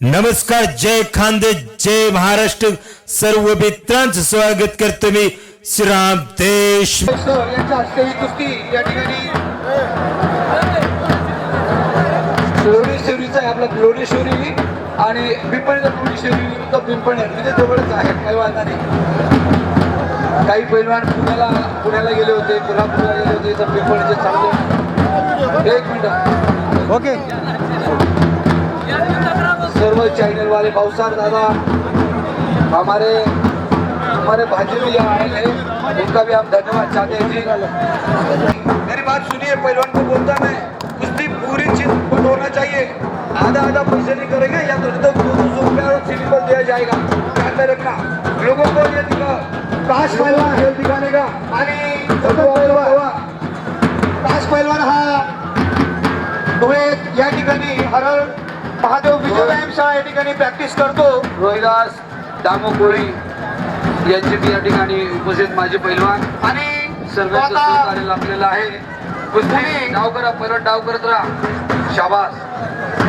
नमस्कार जय खानदे जय महाराष्ट्र. सर्व मित्रांचं स्वागत करतो मी श्रीराम देश. यांच्या हस्ते ही कुस्ती या ठिकाणी ग्लोरेश्वरीचा आहे आपला ग्लोरेश्वरी आणि पिंपळचा ग्लोरेश्वरी विरुद्ध पिंपळनेर म्हणजे जवळच आहे काही वादा नाही. काही पैलवान पुण्याला पुण्याला गेले होते कोल्हापूरला गेले होते तर पिंपळनेरचे चालले. एक मिनिट. ओके. सर्व चैनल वाले भावसार दादा हमारे हमारे भाजी भी यहाँ आए हैं उनका भी हम धन्यवाद चाहते हैं। जी मेरी बात सुनिए पहलवान को बोलता मैं उसकी पूरी चीज को होना चाहिए आधा आधा पैसे नहीं करेंगे या तो दो सौ रुपया और सिंपल दिया जाएगा। ध्यान में रखना लोगों को ये दिखा ताश पहलवान खेल दिखाने का आणि ताश पहलवान हा धुळे या ठिकाणी हरळ महादेव विजय व्यायाम शाळा या ठिकाणी प्रॅक्टिस करतो. रोहिदास दामो कोळी यांची या ठिकाणी उपस्थित माझे पैलवान. आणि सर्वांचं सहकार्य लाभलेलं आहे. कुस्ती डाव करा पहिलं डाव करत राहा. शाबास.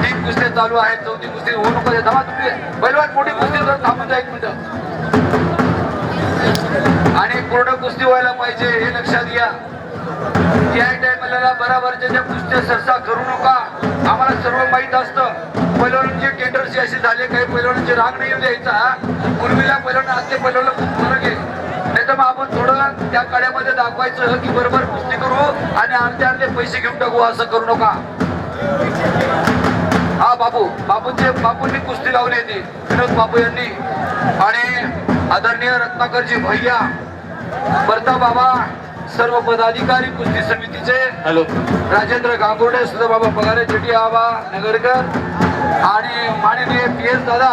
तीन कुस्त्या चालू आहेत. चौथी कुस्ती होऊ नको. थांबा तुम्ही. पैलवान मोठी कुस्ती तर थांबून जा एक मिनिट. आणि पूर्ण कुस्ती व्हायला पाहिजे हे लक्षात घ्या. आपल्याला बराबरच्या ज्या कुस्त्या सरसा करू नका आम्हाला सर्व माहीत असतं. पैलवानांचे टेंडरचे असे झाले काही पैलवानांचे राग नाही द्यायचा. पूर्वीला पैलवान आजचे पैलवान खूप फरक आहे. नाही तर मग आपण थोडं त्या काळ्यामध्ये दाखवायचं की बरोबर कुस्ती करू आणि अर्धे अर्धे पैसे घेऊन टाकू असं करू नका. हा बाबू बापूंचे बापूंनी कुस्ती लावली होती विनोद बाबू यांनी. आणि आदरणीय रत्नाकरजी भैया बर्ता बाबा सर्व पदाधिकारी कुस्ती समितीचे हॅलो. राजेंद्र गांगुर्डे सुद्धा बाबा पगारे जेटी आबा नगरकर आणि माननीय पी एस दादा.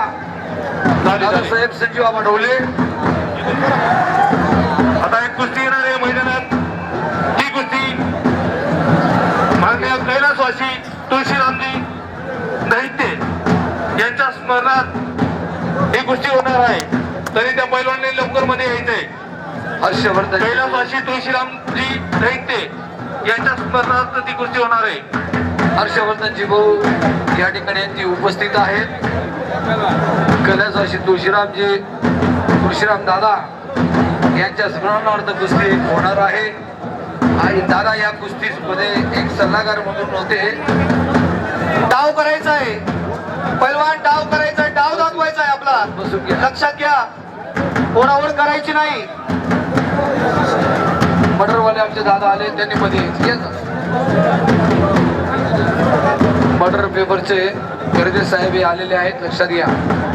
दादासाहेब संजीव आबा ढवले आता एक कुस्ती येणार आहे मैदानात. ती कुस्ती माननीय कैलासवासी तुळशीरामजी दैत्य यांच्या स्मरणात ही कुस्ती होणार आहे. तरी त्या पैलवानने लवकरमध्ये यायचंय. हर्षवर्धन. कैलासवासी तुळशीरामजी दैत्य यांच्या स्मरणात ती कुस्ती होणार आहे. हर्षवर्धनजी भाऊ या ठिकाणी यांची उपस्थित आहेत. कैलासवासी तुळशीरामजी तुळशीराम दादा यांच्या स्मरणार्थ कुस्ती होणार आहे. आणि दादा या कुस्तीमध्ये एक सल्लागार म्हणून होते. डाव करायचा आहे. पैलवान डाव करायचा आहे. डाव दाखवायचा आहे आपला. बसून घ्या. लक्षात घ्या. कोणावर करायची नाही. मटरवाले आमचे दादा आले त्यांनी मध्ये मटर पेपरचे गर्दे साहेब हे आलेले आहेत लक्षात घ्या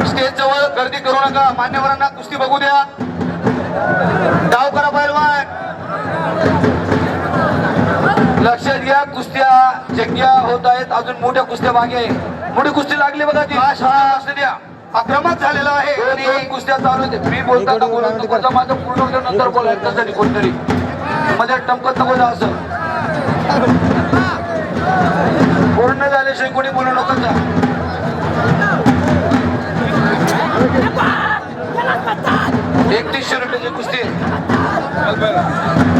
स्टेज जवळ गर्दी करू नका मान्यवरांना कुस्ती बघू द्या डाव करा पैलवान लक्षात घ्या कुस्त्या जग्या होत आहेत अजून मोठ्या कुस्त्या मागे मोठी कुस्ती लागली बघा ती द्या आक्रमक झालेला आहे. आणि कुस्त्या चालू आहेत. मी बोलताना बोलत नको. जा, माझं पूर्ण नंतर बोलायचं नाही कोणतरी. मध्ये टमकत नको जा असं. पूर्ण झाल्याशिवाय कोणी बोलू नको जा. एकतीसशे रुपयाची कुस्ती आहे.